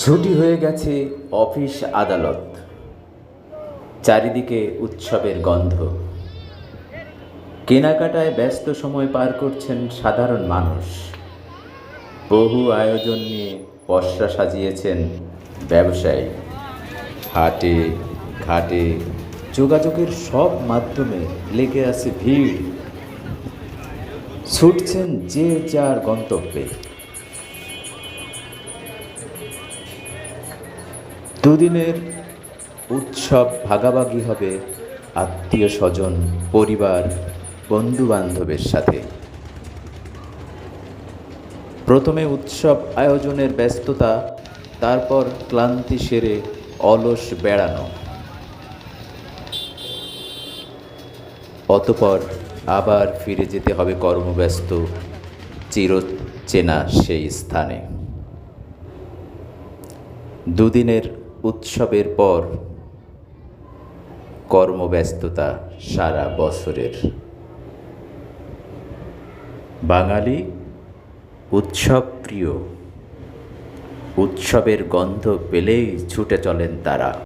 ছুটি হয়ে গেছে অফিস আদালত। চারিদিকে উৎসবের গন্ধ। কেনাকাটায় ব্যস্ত সময় পার করছেন সাধারণ মানুষ। বহু আয়োজন নিয়ে পসরা সাজিয়েছেন ব্যবসায়ী। হাটে, ঘাটে যোগাযোগের সব মাধ্যমে লেগে আছে ভিড়। ছুটছেন যে যার গন্তব্যে। দুদিনের উৎসব ভাগাভাগি হবে আত্মীয় স্বজন, পরিবার বন্ধু বান্ধবের সাথে। প্রথমে উৎসব আয়োজনের ব্যস্ততা, তারপর ক্লান্তি সেরে অলস বেড়ানো। অতপর আবার ফিরে যেতে হবে কর্মব্যস্ত, চিরচেনা সেই স্থানে। দুদিনের উৎসবের পর কর্মব্যস্ততা সারা বছরের। বাঙালি উৎসব প্রিয় উৎসবের গন্ধ পেলেই ছুটে চলেন তারা।